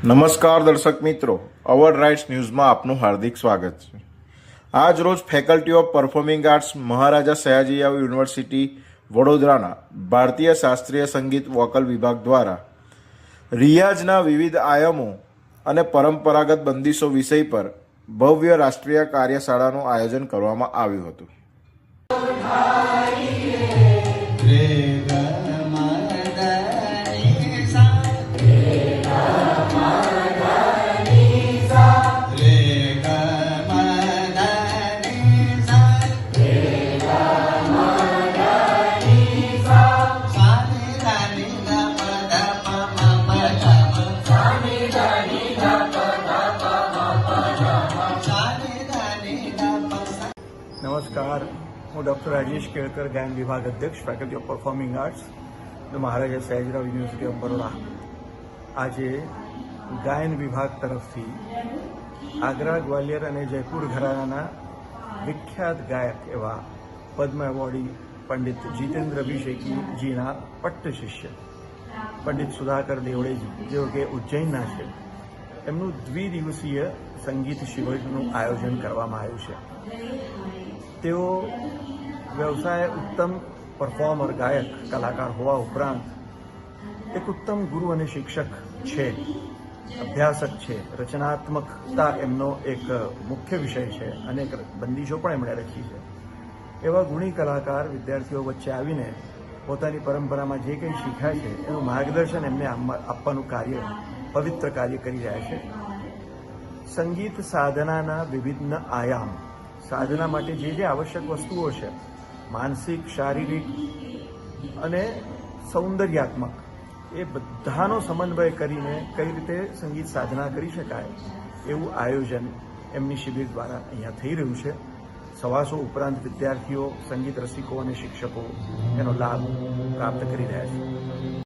નમસ્કાર દર્શક મિત્રો. અવર રાઇટ્સ ન્યૂઝમાં આપનું હાર્દિક સ્વાગત છે. આજ રોજ faculty of performing arts Maharaja Sayajirao university વડોદરાના ભારતીય શાસ્ત્રીય સંગીત વોકલ વિભાગ દ્વારા રિયાઝના વિવિધ આયામો અને પરંપરાગત બંદીશો વિષય પર ભવ્ય રાષ્ટ્રીય કાર્યશાળાનું આયોજન કરવામાં આવ્યું હતું. નમસ્કાર. હું ડૉક્ટર રાજેશ કેળકર, ગાયન વિભાગ અધ્યક્ષ, faculty of performing arts Maharaja Sayajirao university of Baroda. આજે ગાયન વિભાગ તરફથી આગ્રા ગ્વાલિયર અને જયપુર ઘરાનાના વિખ્યાત ગાયક એવા પદ્મ એવોર્ડી પંડિત જીતેન્દ્ર અભિષેકીજીના પટ્ટ શિષ્ય, પંડિત સુધાકર દેવળેજી જેઓ કે ઉજ્જૈનના છે. એમનું દ્વિદિવસીય સંગીત શિબિરનું આયોજન કરવામાં આવ્યું છે. તેઓ વ્યવસાય ઉત્તમ પરફોર્મર ગાયક, કલાકાર હોવા ઉપરાંત એક ઉત્તમ ગુરુ અને શિક્ષક છે, અભ્યાસક છે, રચનાત્મકતા એમનો એક મુખ્ય વિષય છે અને બંદીશો પણ એમણે રચી છે. એવા ગુણી કલાકાર વિદ્યાર્થીઓ વચ્ચે આવીને પોતાની પરંપરામાં જે કંઈ શીખ્યા છે, એનું માર્ગદર્શન એમને આપવાનું કાર્ય, પવિત્ર કાર્ય કરી રહ્યા છે. સંગીત સાધનાના વિવિધ આયામ સાધના માટે જે જે આવશ્યક વસ્તુઓ છે, માનસિક, શારીરિક અને સૌંદર્યાત્મક, એ બધાનો સમન્વય કરીને કઈ રીતે સંગીત સાધના કરી શકાય એવું આયોજન એમની શિબિર દ્વારા અહીંયા થઈ રહ્યું છે. સવાસો ઉપરાંત વિદ્યાર્થીઓ, સંગીત રસિકો અને શિક્ષકો એનો લાભ પ્રાપ્ત કરી રહ્યા છે.